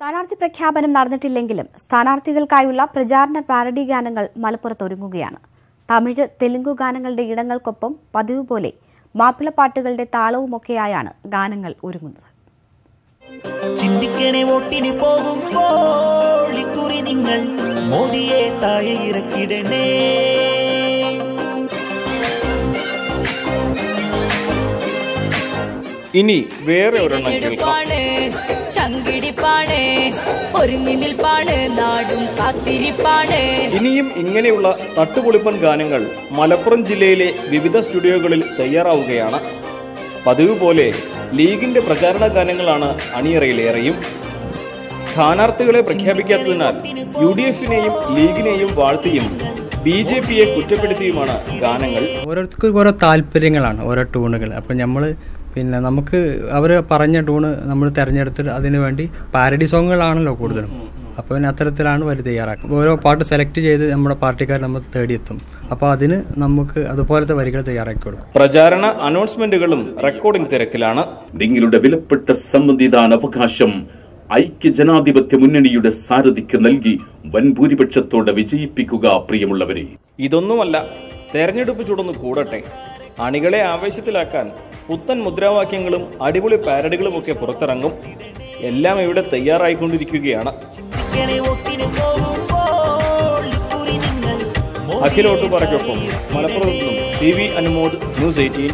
സ്ഥാനാർത്ഥി പ്രഖ്യാപനം നടന്നിട്ടില്ലെങ്കിലും സ്ഥാനാർത്ഥികൾക്കായുള്ള പ്രചാരണ പാരഡി ഗാനങ്ങൾ മലപ്പുറത്ത് ഒരുങ്ങുകയാണ് തമിഴ് തെലുങ്കു ഗാനങ്ങളുടെ ഇടങ്ങൾക്കൊപ്പം പതിവ് പോലെ മാപ്പിളപ്പാട്ടുകളുടെ താളവുമൊക്കെയായാണ് ഗാനങ്ങൾ ഒരുങ്ങുന്നത്. ചിന്തിക്കണേ വോട്ടിന് പോകുമ്പോൾ നിങ്ങൾ മോദിയെ താഴെ ഇറക്കിടണേ. ഇനി വേറെ ഒരെണ്ണം കേൾക്കാം. തിരഞ്ഞെടുപ്പാണ് ചങ്കിടിപ്പാണ് ഒരുങ്ങി നിൽപ്പാണ് നാടും കാത്തിരിപ്പാണ് ഇനിയും ഇങ്ങനെയുള്ള തട്ടുപൊളിപ്പൻ ഗാനങ്ങൾ മലപ്പുറം ജില്ലയിലെ വിവിധ സ്റ്റുഡിയോകളിൽ തയ്യാറാവുകയാണ്. പതിവ് പോലെ ലീഗിന്റെ പ്രചാരണ ഗാനങ്ങളാണ് അണിയറയിലേറെയും. സ്ഥാനാർത്ഥികളെ പ്രഖ്യാപിക്കാത്തതിനാൽ യു ഡി എഫിനെയും ലീഗിനെയും വാഴ്ത്തിയും ബി ജെ പിയെ കുറ്റപ്പെടുത്തിയുമാണ് ഗാനങ്ങൾ. ഓരോരുത്തർക്കും ഓരോ താല്പര്യങ്ങളാണ് ഓരോ ടൂണുകൾ അപ്പം നമ്മൾ പിന്നെ നമുക്ക് അവർ പറഞ്ഞ ടൂണ് നമ്മൾ തിരഞ്ഞെടുത്തിട്ട് അതിന് വേണ്ടി പാരഡി സോങ്ങുകളാണല്ലോ കൂടുതലും. അപ്പോൾ പിന്നെ അത്തരത്തിലാണ് അവർ തയ്യാറാക്കുന്നത്. ഓരോ പാട്ട് സെലക്ട് ചെയ്ത് നമ്മുടെ പാർട്ടിക്കാർ നമ്മൾ തേടിയെത്തും അപ്പോൾ അതിന് നമുക്ക് അതുപോലത്തെ വരികൾ തയ്യാറാക്കി കൊടുക്കും. പ്രചാരണ അനൗൺസ്മെന്റുകളും റെക്കോർഡിംഗ് തിരക്കിലാണ്. നിങ്ങളുടെ വിലപ്പെട്ട സമ്മതിദാനാവകാശം ഐക്യ ജനാധിപത്യ മുന്നണിയുടെ സാരഥിക്ക് നൽകി വൻ ഭൂരിപക്ഷത്തോടെ വിജയിപ്പിക്കുക പ്രിയമുള്ളവരെ. ഇതൊന്നുമല്ല തെരഞ്ഞെടുപ്പ് ചൂടൊന്ന് കൂടട്ടെ. അണികളെ ആവേശത്തിലാക്കാൻ പുത്തൻ മുദ്രാവാക്യങ്ങളും അടിപൊളി പാരഡികളും ഒക്കെ പുറത്തിറങ്ങും. എല്ലാം ഇവിടെ തയ്യാറായിക്കൊണ്ടിരിക്കുകയാണ്. അഖിലോട്ട് പറക്കൊപ്പം മലപ്പുറത്തും C V Anumod news eighteen.